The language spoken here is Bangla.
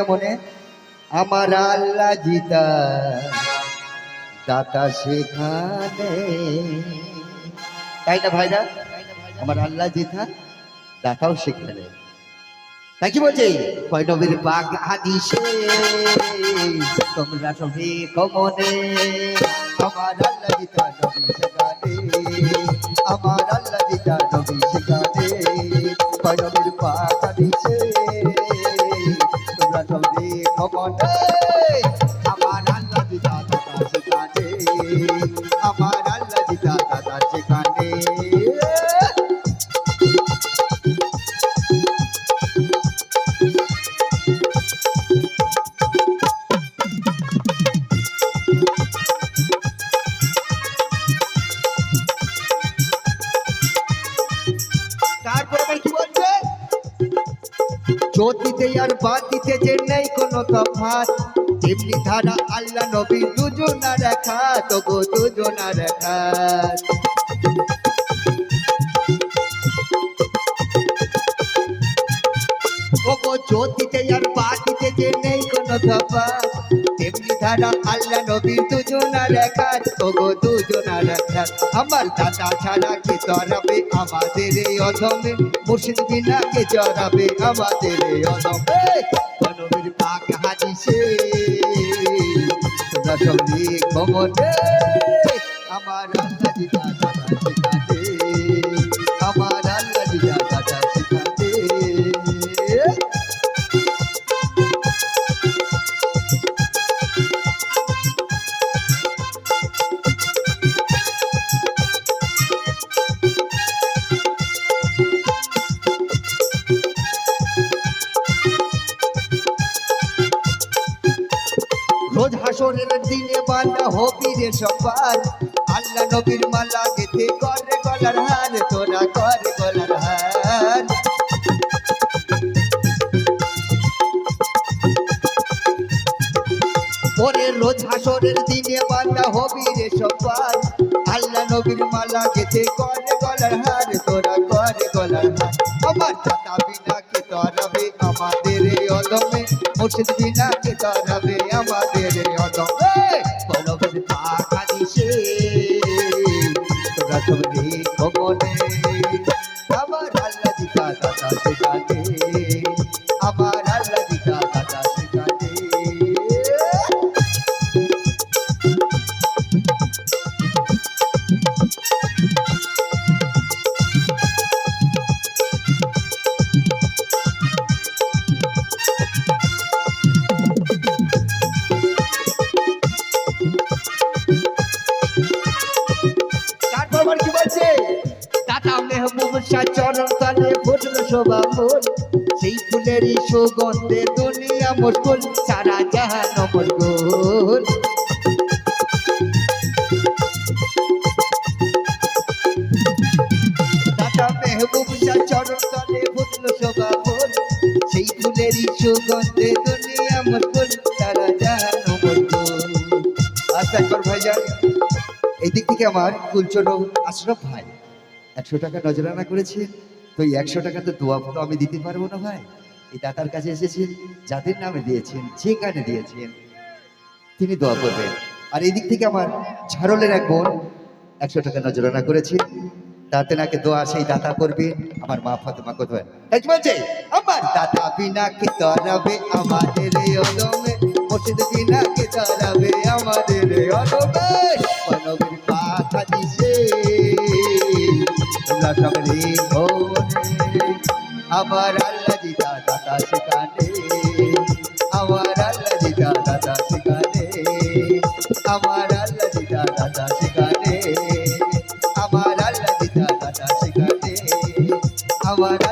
মনে? আমার আল্লাহ জিতা, দাতা সেখানে। তাই না ভাইরা? আমার আল্লাহ জিতা, দাতাও সেখানে। তাই কি বলছে? কয় নবীর বাগ হাদিসে, তোমরা সবে কমনে। আমার আল্লাহ জিতা, নবী সেখানে। আমার আল্লাহ জিতা, নবী সেখানে। কয় নবীর বাগ আমার আল্লাহ দাতা সেখানে আমার আল্লাহ জ্যোতিতে আর বাতিতে যে নেই কোনো তফাৎ তেমনি ধারা আল্লাহ নবী দুজনা রেখা তবু দুজনা রেখা জ্যোতিতে আর বাতিতে যে নেই কোনো তফাৎ ধারা আল্লাহ নবী দুজনা রেখা তবু দুজনা রেখা আমার দাদা ছাড়া জড়াবে আমাদের এই অধমে? চড়াবে আমাদের এই অধমে? পাক তোমরা আমার বান্দা হবি রে সবার আল্লাহ নবীর মালা গেতে করে গলার হার, তোরা করে গলার হার। ওরে রোজ হাসরের দিনে বান্দা হবি রে সবার আল্লাহ নবীর মালা গেতে করে গলার হার, তোরা করে গলার হার। আমার দাদা বিনা কে তরাবে আমাদের অদমে মুর্শিদ বিনা কে তরাবে আমাদের Thank you. শাহ চরণ তলে ফুটল শোভা ফুল। সেই ফুলেরই সুগন্ধে দুনিয়া মুশকুল, সারা জাহান মুশকুল। দাদা মেহবুব শাহ চরণ তলে ফুটল শোভা ফুল। সেই ফুলেরই সুগন্ধে দুনিয়া মুশকুল, সারা জাহান মুশকুল। আচ্ছা একবার ভাইজান, এই দিক থেকে আমার কুলচন আশরফ ভাই একশো টাকা নজরানা করেছে। তো এই একশো টাকা তো দোয়া তো আমি দিতে পারব না ভাই। এই দাতার কাছে এসেছেন, যাদের নামে দিয়েছেন, যে কানে দিয়েছেন, তিনি দোয়া করবেন। আর এই দিক থেকে আমার ঝাড়লের এক বোন একশো টাকা নজরানা করেছে। তাতে নাকি দোয়া সেই দাতা করবে। আমার মা ফাতেমা বলছে, আমার দাতা বিনা কে তরাবে, আমাদের অদমে মুর্শিদ বিনা কে তরাবে, আমাদের অদমে দুর্গা সব রে ও আমার আল্লাহ জিতা দাদা সেখানে আমার আল্লাহ জিতা দাদা সেখানে আমার আল্লাহ জিতা দাদা সেখানে আমার আল্লাহ জিতা দাদা সেখানে আমার